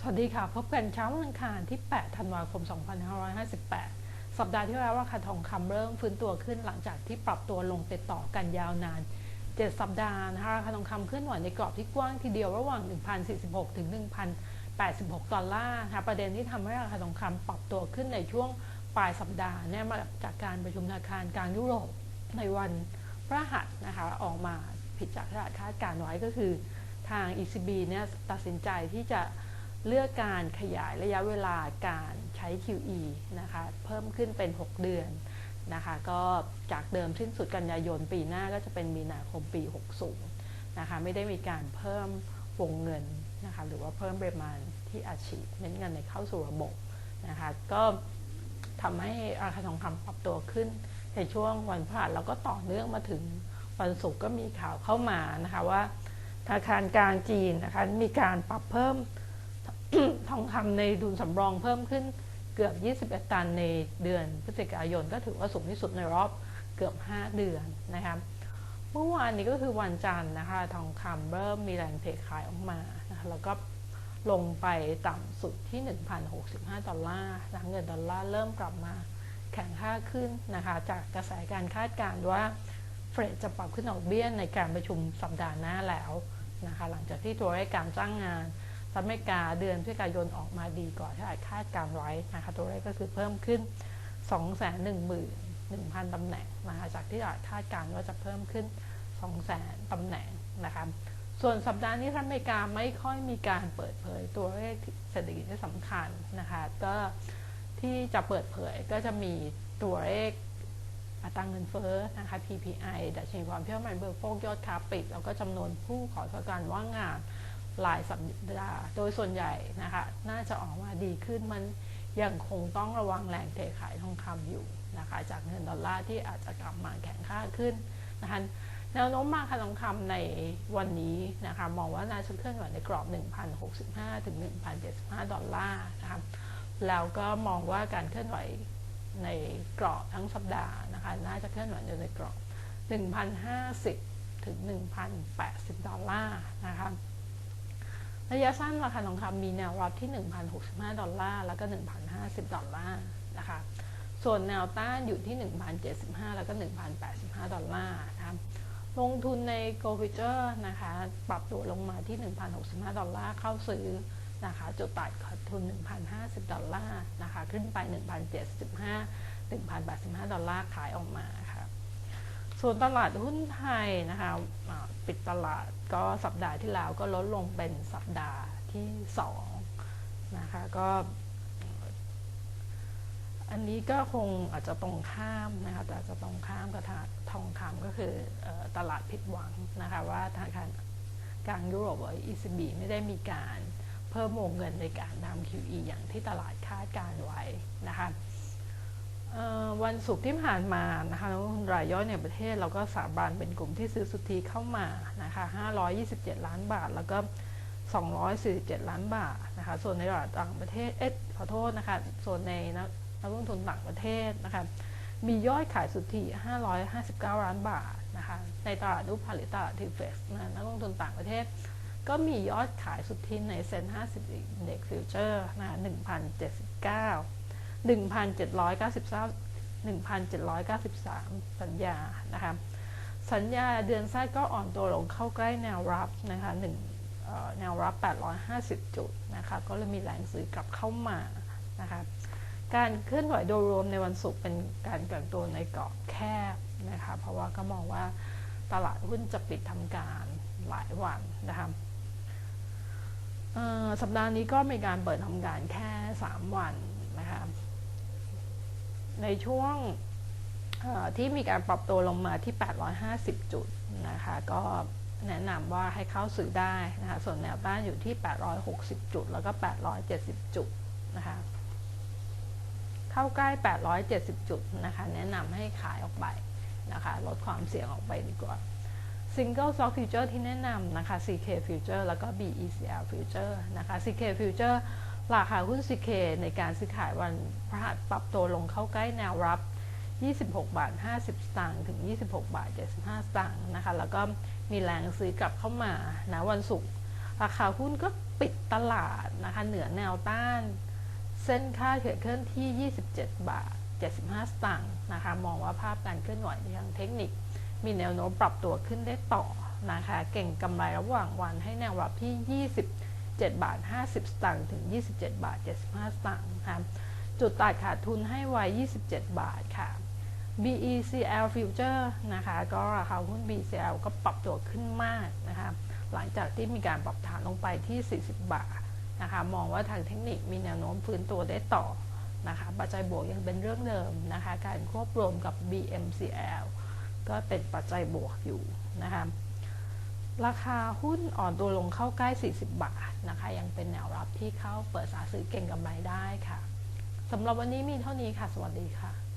สวัสดีค่ะ พบกันเช้าวันอังคารที่ 8 ธันวาคม 2558 สัปดาห์ที่แล้วราคาทองคำเริ่มฟื้นตัวขึ้นหลังจากที่ปรับตัวลงติดต่อกันยาวนาน 7 สัปดาห์นะคะราคาทองคำเคลื่อนไหวในกรอบที่กว้างทีเดียวระหว่าง 1,046 ถึง 1,086 ดอลลาร์นะคะประเด็นที่ทำให้ราคาทองคำปรับตัวขึ้นในช่วงปลายสัปดาห์เนี่ยมาจากการประชุมธนาคารกลางยุโรปในวันพระหัสนะคะออกมาผิดจากที่คาดการไว้ก็คือทาง ECB เนี่ยตัดสินใจที่จะ เลือกการขยายระยะเวลาการใช้ QE นะคะ เพิ่มขึ้นเป็น 6 เดือนนะคะ ก็จากเดิมสิ้นสุดกันยายนปีหน้าก็จะเป็นมีนาคมปี 60 นะคะ ไม่ได้มีการเพิ่มวงเงินนะคะ หรือว่าเพิ่มปริมาณที่อาชีพเน้นเงินในเข้าสู่ระบบนะคะ ก็ทำให้ราคาทองคำปรับตัวขึ้นในช่วงวันพฤหัสแล้วก็ต่อเนื่องมาถึงวันศุกร์ก็มีข่าวเข้ามานะคะว่าธนาคารกลางจีนนะคะมีการปรับเพิ่ม ทองคำในดุลสำรองเพิ่มขึ้นเกือบ 21 ตันในเดือนพฤศจิกายน ก็ถือว่าสูงที่สุดในรอบเกือบ 5 เดือนนะครับ เมื่อวานนี้ก็คือวันจันทร์นะคะ ทองคำเริ่มมีแรงเทขายออกมานะะแล้วก็ลงไปต่ำสุดที่ 1,065 ดอลลาร์เงินดอลลาร์เริ่มกลับมาแข็งค่าขึ้นนะคะ จากกระแสการคาดการณ์ว่าเฟดจะปรับขึ้นดอกเบี้ยในการประชุมสัปดาห์หน้าแล้วนะคะ หลังจากที่ตัวเลขการจ้างงาน สหรัฐอเมริกาเดือนพฤศจิกายนออกมาดีกว่าที่คาดการไว้นะคะตัวเลขก็คือเพิ่มขึ้น 211,000ตำแหน่งนะคะจากที่อาจคาดการว่าจะเพิ่มขึ้น 200,000ตำแหน่งนะคะส่วนสัปดาห์นี้สหรัฐอเมริกาไม่ค่อยมีการเปิดเผยตัวเลขเศรษฐกิจที่สำคัญนะคะก็ที่จะเปิดเผยก็จะมีตัวเลขอัตราเงินเฟ้อนะคะ PPI ดัชนีความเชื่อมั่นบริโภคยอดค้าปลีกแล้วก็จำนวนผู้ขอประกันว่างงาน รายสัปดาห์ โดยส่วนใหญ่นะคะ น่าจะออกมาดีขึ้นมันยังคงต้องระวังแรงเทขายทองคำอยู่นะคะ จากเงินดอลลาร์ที่อาจจะกลับมาแข็งค่าขึ้นนะคะแนวโน้มมาค่าทองคำในวันนี้นะคะ มองว่าน่าจะเคลื่อนไหวในกรอบ 1,065 ถึง 1,075 ดอลลาร์นะคะแล้วก็มองว่าการเคลื่อนไหวในกรอบทั้งสัปดาห์นะคะ น่าจะเคลื่อนไหวอยู่ในกรอบ 1,050 ถึง 1,080 ดอลลาร์นะคะ ระยะสั้นราคาทองคำมีแนวรับที่ 1,065 ดอลลาร์ แล้วก็ 1,050 ดอลลาร์นะคะ ส่วนแนวต้านอยู่ที่ 1,075 แล้วก็ 1,085 ดอลลาร์นะคะลงทุนใน Go Future นะคะ ปรับตัวลงมาที่ 1,065 ดอลลาร์เข้าซื้อนะคะ จุดตัดขาดทุน 1,050 ดอลลาร์นะคะ ขึ้นไป 1,075 1,085 ดอลลาร์ขายออกมา ส่วนตลาดหุ้นไทยนะคะปิดตลาดก็สัปดาห์ที่แล้วก็ลดลงเป็นสัปดาห์ที่2นะคะก็อันนี้ก็คงอาจจะตรงข้ามนะคะแต่จะตรงข้ามกับทองคำก็คือตลาดผิดหวังนะคะว่าธนาคารกลางยุโรปหรือ ECB ไม่ได้มีการเพิ่มวงเงินในการทำ QE อย่างที่ตลาดคาดการไว้นะคะ วันศุกร์ที่ผ่านมานะคะนักลงทุนรายย่อยในประเทศเราก็สาบานเป็นกลุ่มที่ซื้อสุทธิเข้ามานะคะ527 ล้านบาท แล้วก็ 247 ล้านบาทนะคะ ส่วนในตลาดต่างประเทศ เอ๊ะขอโทษนะคะ ส่วนในนักลงทุนต่างประเทศนะคะ มียอดขายสุทธิ 559 ล้านบาทนะคะ ในตลาดรูปผลิตตลาดทีเฟสนะนักลงทุนต่างประเทศ ก็มียอดขายสุทธิในเซ็น50 Index Future นะคะ1,079 1,793 1,793 สัญญานะคะสัญญาเดือนไส้ก็อ่อนตัวลงเข้าใกล้แนวรับนะคะหนึ่งแนวรับ 850 จุดนะคะก็เลยมีแรงซื้อกลับเข้ามานะคะการเคลื่อนไหวโดยรวมในวันศุกร์เป็นการแกว่งตัวในกรอบแคบนะคะเพราะว่าก็มองว่าตลาดหุ้นจะปิดทำการหลายวันนะคะสัปดาห์นี้ก็มีการเปิดทำการแค่ 3 วันนะคะ ในช่วงที่มีการปรับตัวลงมาที่ 850 จุดนะคะก็แนะนำว่าให้เข้าซื้อได้นะคะส่วนแนวต้านอยู่ที่ 860 จุด แล้วก็ 870 จุดนะคะเข้าใกล้ 870 จุดนะคะแนะนำให้ขายออกไปนะคะลดความเสี่ยงออกไปดีกว่า Single Stock Future ที่แนะนำนะคะ CK Future แล้วก็ BECL Future นะคะ CK Future ราคาหุ้น CK ในการซื้อขายวันพฤหัสปรับตัวลงเข้าใกล้แนวรับ 26 บาท 50 สตางค์ถึง 26 บาท 75 สตางค์นะคะ แล้วก็มีแรงซื้อกลับเข้ามานะวันศุกร์ราคาหุ้นก็ปิดตลาดนะคะเหนือแนวต้าน เส้นค่าเฉลี่ยเคลื่อนที่ 27 บาท 75 สตางค์นะคะมองว่าภาพการเคลื่อนไหวทางเทคนิค มีแนวโน้มปรับตัวขึ้นได้ต่อนะคะเก่งกำไรระหว่างวันให้แนวรับที่ 20 27บาท 50 สตางค์ถึง 27 บาท 75 สตางค์นะคะจุดตัดขาดทุนให้ไว้ 27 บาทค่ะ BECL Future นะคะ ก็ราคาหุ้น BCL ก็ปรับตัวขึ้นมากนะคะ หลังจากที่มีการปรับฐานลงไปที่ 40 บาทนะคะ มองว่าทางเทคนิคมีแนวโน้มฟื้นตัวได้ต่อนะคะ ปัจจัยบวกยังเป็นเรื่องเดิมนะคะ การควบรวมกับ BMCL ก็เป็นปัจจัยบวกอยู่นะคะ ราคาหุ้นอ่อนตัวลงเข้าใกล้ 40 บาทนะคะ ยังเป็นแนวรับที่เข้าเปิดสาซื้อเก่งกำไรได้ค่ะสำหรับวันนี้มีเท่านี้ค่ะ สวัสดีค่ะ